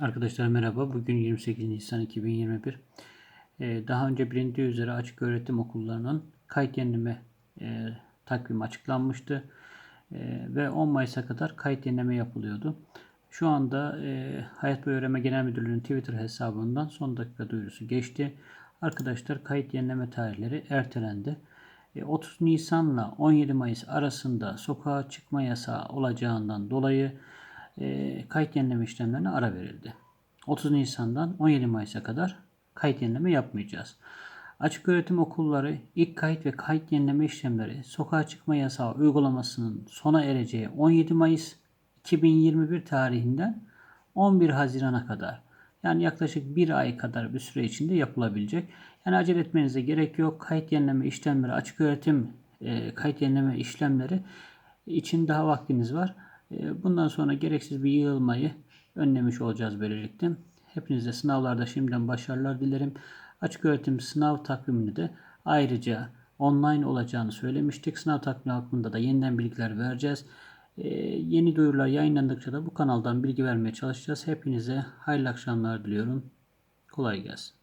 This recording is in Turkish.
Arkadaşlar merhaba. Bugün 28 Nisan 2021. Ee, daha önce bilindiği üzere açık öğretim okullarının kayıt yenileme e, takvimi açıklanmıştı. E, ve 10 Mayıs'a kadar kayıt yenileme yapılıyordu. Şu anda e, Hayat Boyu Öğrenme Genel Müdürlüğü'nün Twitter hesabından son dakika duyurusu geçti. Arkadaşlar kayıt yenileme tarihleri ertelendi. E, 30 Nisan'la 17 Mayıs arasında sokağa çıkma yasağı olacağından dolayı e, kayıt yenileme işlemlerine ara verildi. 30 Nisan'dan 17 Mayıs'a kadar kayıt yenileme yapmayacağız. Açık öğretim okulları ilk kayıt ve kayıt yenileme işlemleri sokağa çıkma yasağı uygulamasının sona ereceği 17 Mayıs 2021 tarihinden 11 Haziran'a kadar yani yaklaşık bir ay kadar bir süre içinde yapılabilecek. Yani acele etmenize gerek yok. Kayıt yenileme işlemleri, açık öğretim e, kayıt yenileme işlemleri için daha vaktiniz var. E, bundan sonra gereksiz bir yığılmayı önlemiş olacağız böylelikle. Hepinize sınavlarda şimdiden başarılar dilerim. Açık öğretim sınav takvimini de ayrıca online olacağını söylemiştik. Sınav takvimi hakkında da yeniden bilgiler vereceğiz. Ee, yeni duyurular yayınlandıkça da bu kanaldan bilgi vermeye çalışacağız. Hepinize hayırlı akşamlar diliyorum. Kolay gelsin.